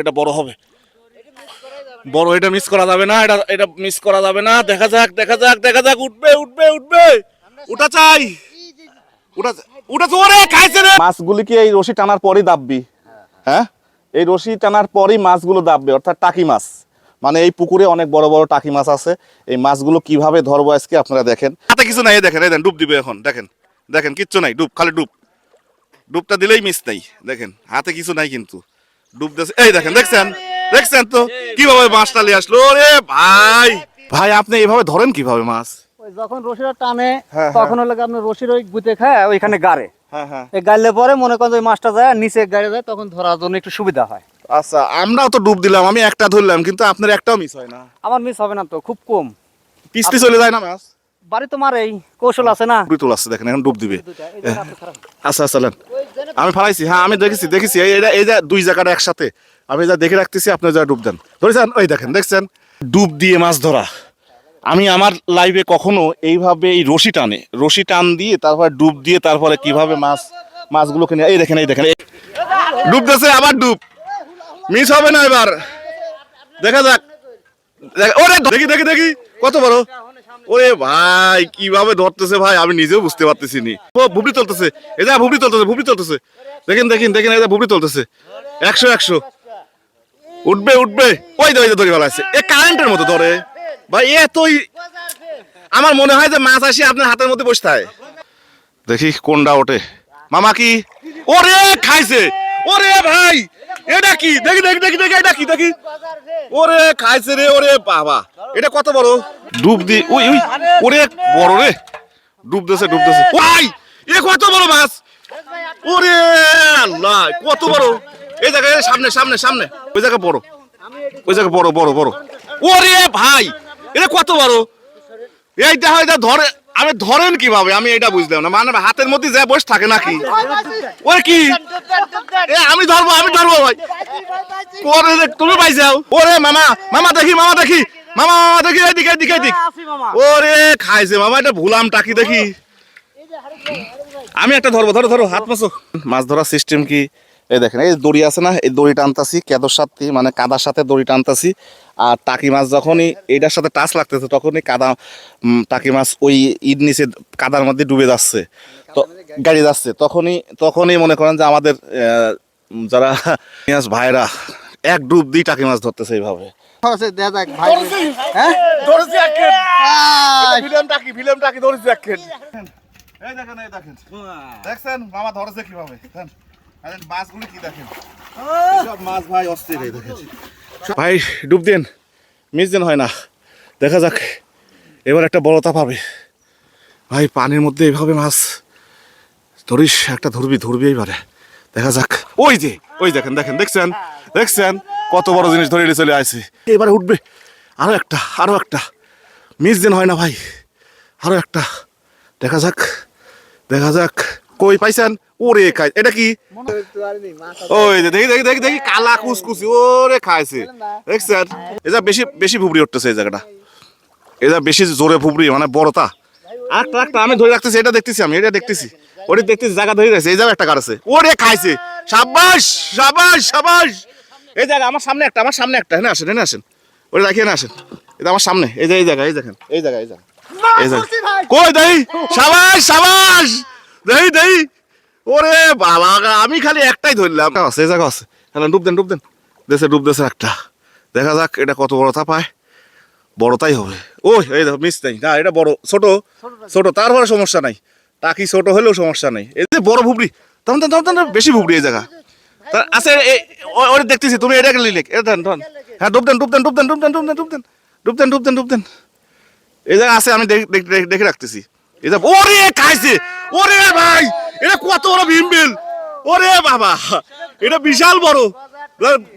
এটা বড় হবে। বড় এটা মিস করা যাবে না এটা এটা মিস করা যাবে না। দেখা যাক দেখা যাক দেখা যাক উঠবে উঠবে উঠবে। উঠা চাই। উঠা উঠা ওরে খাইছে রে। মাছগুলি কি এই রশি টানার পরই দাববি? হ্যাঁ? এই রশি টানার পরই মাছগুলো দাববে অর্থাৎ টাকি মাছ। মানে এই পুকুরে অনেক বড় বড় টাকি মাছ আছে। এই মাছগুলো কীভাবে ধরবো আজকে আপনারা দেখেন। হাতে কিছু নাই দেখেন এই দেখেন ডুব দিবে এখন দেখেন দেখেন কিচ্ছু নাই ডুব খালি ডুব। ডুবটা দিলেই মিস নাই দেখেন হাতে কিছু নাই কিন্তু। ডুব দিয়েছে। এই দেখেন দেখছেন? দেখছেন তো? কীভাবে মাছটা নিয়ে আসলো? রে ভাই! ভাই আপনি এইভাবে ধরেন কীভাবে মাছ? যখন রশিটা টানে হ্যাঁ, তখন হলো কি রশির ওই গুতে খায় ওইখানে গাড়ে। হ্যাঁ হ্যাঁ। এই গাড়লে পরে মনে করেন ওই মাছটা যায় নিচে গাড়ে যায় তখন ধরার জন্য একটু সুবিধা হয়। আচ্ছা আমরাও তো ডুব দিলাম আমি একটা ধরলাম কিন্তু আপনার একটাও মিস হয় না। আমার মিস হবে না তো খুব কম। পিছতে চলে যায় না মাছ? বাড়ি তো মারেই কৌশল আছে না? ডুব তোলা আছে দেখেন এখন ডুব দিবে। এই। আচ্ছা আচ্ছা আমি ফালাইছি হ্যাঁ আমি দেখেছি দেখেছি এই এটা এই যে দুই জায়গাটা একসাথে আমি যা দেখে রাখতেছি আপনি যা ডুব দেন। ধরেছেন ওই দেখেন দেখছেন? ডুব দিয়ে মাছ ধরা। আমি আমার লাইভে কখনো এইভাবে এই রশি টানে রশি টান দিয়ে তারপরে ডুব দিয়ে তারপরে কীভাবে মাছ মাছগুলোকে নিয়ে এই দেখেন এই দেখেন এই- ডুব দিয়েছে আবার ডুব। মিস হবে না এবার। দেখা যাক। ওরে দেখি দেখি দেখি কত বড়? ওরে ভাই, কীভাবে ধরতেছে ভাই? আমি নিজেও বুঝতে পারতেছি নি ভুবড়ি চলতেছে এই যা, ভুবড়ি চলতেছে ভুবড়ি চলতেছে দেখেন দেখেন দেখেন, এই যা, ভুবড়ি চলতেছে একশো একশো। উঠবে উঠবে। ওই ধরে ভালো আছে এ কারেন্টের মতো ধরে। ভাই, এ তুই আমার মনে হয় যে মাছ আসি আপনার হাতের মধ্যে বসে থাকে। দেখি কোনটা ওঠে। মামা কি? ওরে, খাইছে। ওরে ভাই এটা কি? দেখি দেখি দেখি দেখি এটা কি? দেখি। ওরে খাইছে রে ওরে বাবা। এটা কত বড়? ডুব দি ওই ওই ওরে বড় রে। ডুব দেছে ডুব দেছে। ওই এ কত বড় মাছ? ওরে আল্লাহ কত বড়? এই জায়গায় সামনে সামনে সামনে। ওই জায়গা বড়। ওই জায়গা বড় বড় বড়। ওরে ভাই এটা কত বড়? এইটা হয়তো ধরে আমি ধরেন কীভাবে? আমি এটা বুঝলাম না। মানে হাতের মধ্যে যা বসে থাকে নাকি? ওরে কি? আমি ধরবো আমি ধরবো ভাই। ওরে তুমি পাইছাও? ওরে, মামা মামা দেখি মামা দেখি। মামা মামা দেখি, এদিকে এদিকে, এদিক। ওরে, খাইছে মামা, এটা ভুলাম টাকি দেখি। আমি একটা ধরবো, ধরো ধরো, হাত মাসো। মাছ ধরার সিস্টেম কি? এই দেখেন এই দড়ি আছে না এই দড়ি টানতাছি কেদর সাথে মানে কাদার সাথে দড়ি টানতাছি আর টাকি মাছ যখনই এইটার সাথে টাচ লাগতেছে তখনই কাদা টাকি মাছ ওই ঈদ নিচে কাদার মধ্যে ডুবে যাচ্ছে। তো গাড়ি যাচ্ছে তখনই তখনই মনে করেন যে আমাদের যারা পেঁয়াজ ভাইরা এক ডুব দিয়ে টাকি মাছ ধরতেছে এইভাবে। আছে, দেয়া যাক, ভাই। হ্যাঁ? দেখেন এই দেখেন। দেখছেন? মামা ধরেছে কীভাবে? মাছগুলো কি দেখেন? সব মাছ ভাই অস্থির এই দেখেন। ভাই ডুব দেন। মিস দেন হয় না। দেখা যাক। এবার একটা বড়তা পাবে। ভাই পানির মধ্যে এইভাবে মাছ ধরিস একটা ধরবি ধরবি এইবারে। দেখা যাক। ওই যে ওই দেখেন দেখেন দেখছেন? দেখছেন? কত বড় জিনিস ধরে নিয়ে চলে আসে এবারে উঠবে। আরও একটা আরও একটা। মিস দিন হয় না ভাই। আরও একটা। দেখা যাক। দেখা যাক। কই পাইছেন? ওরে খাই এটা কি? ওই যে দেখি দেখি দেখি দেখি কালা কুসকুসি ওরে খাইছে। দেখছেন? এটা বেশি বেশি ভুবড়ি উঠতেছে এই জায়গাটা। এটা বেশি জোরে ভুবড়ি মানে বড়তা। একটা একটা আমি ধরে রাখতেছি এটা দেখতেছি আমি এটা দেখতেছি। ওটা দেখতেছি জায়গা ধরে গেছে এই জায়গা একটা কারছে ওরে খাইছে। সাবাস সাবাস সাবাস। এই জায়গা আমার সামনে একটা আমার সামনে একটা হ্যাঁ আসেন হ্যাঁ আসেন। ওটা রাখিয়ে না আসেন। এটা আমার সামনে এই যে এই জায়গা এই দেখেন এই জায়গা এই জায়গা এই জায়গা কই দেই? সাবাস সাবাস। দেই দেই। ওরে বাবা আমি খালি একটাই ধরলাম। আছে জায়গা আছে। হ্যাঁ ডুব দেন ডুব দেন। দেশে ডুব দেশে একটা। দেখা যাক এটা কত বড়তা পায় বড়টাই হবে। ওই এই দেখো মিস নেই। না এটা বড় ছোট। ছোট তারপরে সমস্যা নাই। টাকি ছোট হলেও সমস্যা নাই। এই যে বড় ভুবড়ি তখন তো তখন তো বেশি ভুবড়ি এই জায়গা। তা- আচ্ছা ওটা দেখতেছি তুমি এটা লিলে এটা দেন দেন হ্যাঁ ডুব দেন ডুব দেন ডুব দেন ডুব দেন ডুব দেন ডুব দেন। ডুব দেন ডুব দেন ডুব দেন। এই জায়গা আছে আমি দেখ- দেখ- দেখ- দেখে রাখতেছি। এই যে ওরে খাইছে। ওরে ভাই! এটা কত বড় ভীমবিল ওরে বাবা এটা বিশাল বড়।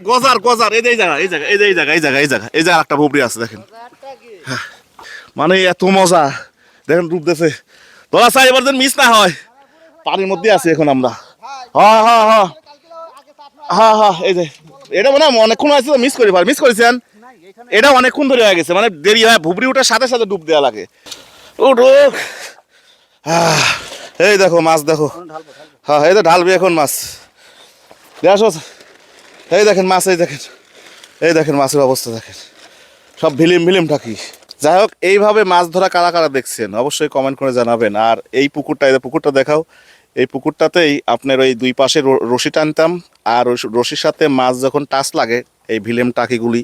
গজার গজার এই জায়গা এই জায়গা এই জায়গা এই জায়গা এই জায়গা এই জায়গা একটা ভুবড়ি আছে দেখেন। মানে এত মজা। দেখেন ডুব দেছে। তোরা চাই এবার যেন মিস না হয়। পানির মধ্যে আছি এখন আমরা। হ্যাঁ হ্যাঁ হ্যাঁ। হ্যাঁ হ্যাঁ এই যে এটা মনে হয় অনেকক্ষণ আছে মিস করি মিস করেছেন? এটা অনেকক্ষণ ধরে হয়ে গেছে মানে দেরি হয় ভুবড়ি ওঠার সাথে সাথে ডুব দেওয়া লাগে। উঠো আহ, এই দেখো মাছ দেখো। হ্যাঁ এই তো ঢালবি এখন মাছ। দেখো এই দেখেন মাছ এই দেখেন। এই দেখেন মাছের অবস্থা দেখেন। সব ভিলিম ভিলিম টাকি যাই হোক এইভাবে মাছ ধরা কারা কারা দেখছেন? অবশ্যই কমেন্ট করে জানাবেন। আর এই পুকুরটা এই পুকুরটা দেখাও। এই পুকুরটাতেই আপনার ওই দুই পাশে রশি টানতাম। আর ওই রশির সাথে মাছ যখন টাচ লাগে এই ভিলেম টাকিগুলি,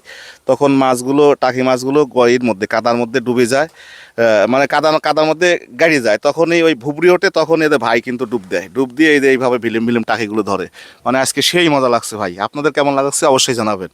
তখন মাছগুলো, টাকি মাছগুলো গড়ির মধ্যে, কাদার মধ্যে ডুবে যায়। মানে কাদা, কাদার মধ্যে গাড়ি যায়। তখন এই ওই ভুবড়ি ওঠে, তখন এদের ভাই কিন্তু ডুব দেয়। ডুব দিয়ে এই যে এইভাবে ভিলেম ভিলেম টাকিগুলো ধরে। মানে আজকে সেই মজা লাগছে ভাই। আপনাদের কেমন লাগছে অবশ্যই জানাবেন।